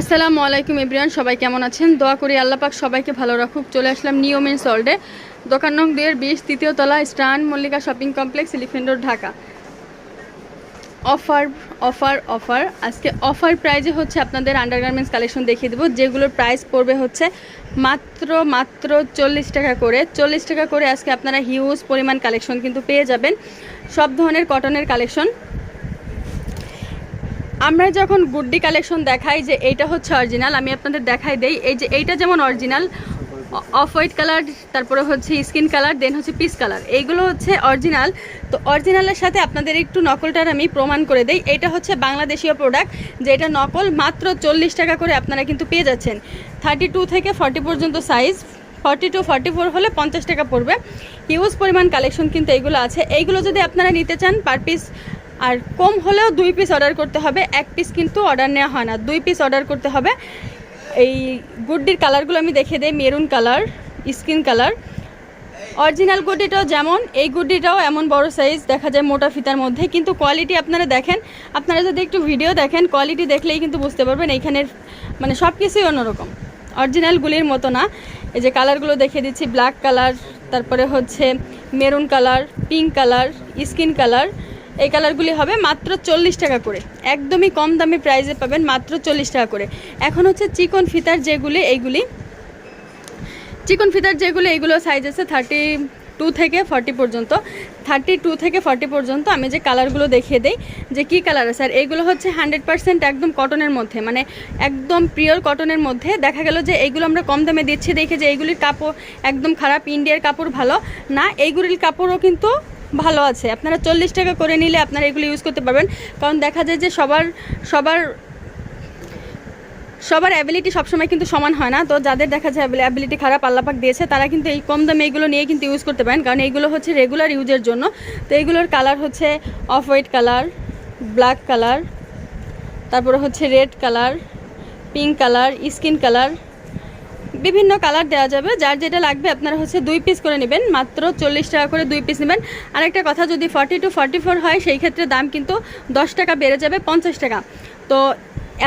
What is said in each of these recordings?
আসসালামু আলাইকুম ইব্রিয়ান সবাই কেমন আছেন? দোয়া করি আল্লাহ পাক সবাইকে ভালো রাখুক। চলে আসলাম নিউ মেন সল্ডে দোকান নং দুয়ের বিশ, তৃতীয় তলা, Star Mallika Shopping Complex Elephant Road Dhaka. Offer offer offer. আজকে অফার প্রাইজে হচ্ছে আপনাদের আন্ডারগার্মেন্টস কালেকশন দেখিয়ে দেবো। যেগুলোর প্রাইস পড়বে হচ্ছে মাত্র মাত্র চল্লিশ টাকা করে। চল্লিশ টাকা করে আজকে আপনারা হিউজ পরিমাণ কালেকশন কিন্তু পেয়ে যাবেন। সব ধরনের কটনের কালেকশন। আমরা যখন গুড্ডি কালেকশন দেখাই যে এইটা হচ্ছে অরিজিনাল আমি আপনাদের দেখাই দেই। এই যে এইটা যেমন অরিজিনাল অফ হোয়াইট কালার তারপরে হচ্ছে স্কিন কালার দেন হচ্ছে পিস কালার এইগুলো হচ্ছে অরিজিনাল তো অরিজিনালের সাথে আপনাদের একটু নকলটার আমি প্রমাণ করে দেই। এটা হচ্ছে বাংলাদেশীয় প্রোডাক্ট যে এটা নকল মাত্র চল্লিশ টাকা করে আপনারা কিন্তু পেয়ে যাচ্ছেন। থার্টি টু থেকে ফর্টি পর্যন্ত size forty two forty four হলে পঞ্চাশ টাকা পড়বে। হিউজ পরিমাণ কালেকশন কিন্তু এইগুলো আছে। এইগুলো যদি আপনারা নিতে চান পার পিস আর কম হলেও দুই পিস অর্ডার করতে হবে। এক পিস কিন্তু অর্ডার নেওয়া হয় না। দুই পিস অর্ডার করতে হবে। এই গুড্ডির কালারগুলো আমি দেখে দিই maroon colour skin colour original গুড্ডিটাও যেমন, এই গুড্ডিটাও এমন বড় সাইজ দেখা যায় মোটা ফিতার মধ্যে। কিন্তু কোয়ালিটি আপনারা দেখেন, আপনারা যদি একটু ভিডিও দেখেন কোয়ালিটি দেখলেই কিন্তু বুঝতে পারবেন এইখানের মানে সব কিছুই অন্যরকম অরিজিনালগুলির মতো না। এই যে কালারগুলো দেখে দিচ্ছি ব্ল্যাক কালার তারপরে হচ্ছে maroon colour pink colour skin colour এই কালারগুলি হবে মাত্র চল্লিশ টাকা করে। একদমই কম দামে প্রাইসে পাবেন মাত্র চল্লিশ টাকা করে। এখন হচ্ছে চিকন ফিতার যেগুলি, এইগুলি। চিকন ফিতার যেগুলো, এইগুলো সাইজ আছে থার্টি টু থেকে ফর্টি পর্যন্ত। থার্টি টু থেকে ফর্টি পর্যন্ত আমি যে কালারগুলো দেখিয়ে দেই, যে কী কালার আছে। আর এইগুলো হচ্ছে হান্ড্রেড পার্সেন্ট একদম কটনের মধ্যে মানে একদম পিওর কটনের মধ্যে। দেখা গেল যে এইগুলো আমরা কম দামে দিচ্ছি, দেখে যে এইগুলির কাপড় একদম খারাপ, ইন্ডিয়ার কাপড় ভালো। না, এইগুলির কাপড়ও কিন্তু ভালো আছে। আপনারা চল্লিশ টাকা করে নিলে আপনারা এগুলো ইউজ করতে পারবেন। কারণ দেখা যায় যে সবার সবার সবার অ্যাবিলিটি সবসময় কিন্তু সমান হয় না। তো যাদের দেখা যায় অ্যাবিলিটি খারাপ আল্লাপাক দিয়েছে, তারা কিন্তু এই কম দামে এইগুলো নিয়ে কিন্তু ইউজ করতে পারেন। কারণ এইগুলো হচ্ছে রেগুলার ইউজের জন্য। তো এইগুলোর কালার হচ্ছে off white colour black colour তারপরে হচ্ছে red colour pink colour skin colour বিভিন্ন কালার দেওয়া যাবে। যার যেটা লাগবে আপনারা হচ্ছে দুই পিস করে নেবেন। মাত্র চল্লিশ টাকা করে দুই পিস নেবেন। আরেকটা কথা, যদি ফর্টি টু ফর্টি ফোর হয়, সেই ক্ষেত্রে দাম কিন্তু দশ টাকা বেড়ে যাবে, পঞ্চাশ টাকা। তো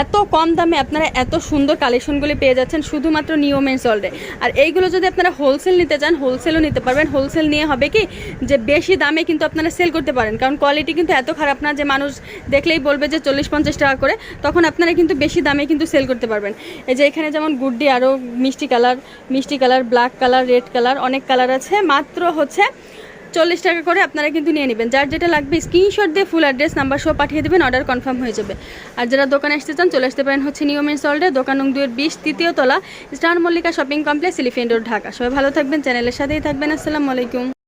এত কম দামে আপনারা এত সুন্দর কালেকশনগুলি পেয়ে যাচ্ছেন শুধুমাত্র নিয়মের সল্টে আর এইগুলো যদি আপনারা হোলসেল নিতে চান হোলসেলও নিতে পারবেন। হোলসেল নিয়ে হবে কি যে বেশি দামে কিন্তু আপনারা সেল করতে পারেন। কারণ কোয়ালিটি কিন্তু এত খারাপ না যে মানুষ দেখলেই বলবে যে চল্লিশ পঞ্চাশ টাকা করে, তখন আপনারা কিন্তু বেশি দামে কিন্তু সেল করতে পারবেন। এই যে এখানে যেমন গুড্ডি আরও মিষ্টি কালার মিষ্টি colour black colour red colour অনেক কালার আছে। মাত্র হচ্ছে চল্লিশ টাকা করে আপনারা কিন্তু নিয়ে নেবেন। যার যেটা লাগবে স্ক্রিনশট দিয়ে ফুল অ্যাড্রেস নাম্বার সহ পাঠিয়ে দেবেন অর্ডার কনফার্ম হয়ে যাবে। আর যারা দোকানে আসতে চান, চলে আসতে পারেন হচ্ছে নিয়মের সল্টে দোকান নং দুয়ের বিশ, তৃতীয় তলা, Star Mallika Shopping Complex Elephant Road Dhaka. সবাই ভালো থাকবেন চ্যানেলের সাথেই থাকবেন, আসসালামু আলাইকুম।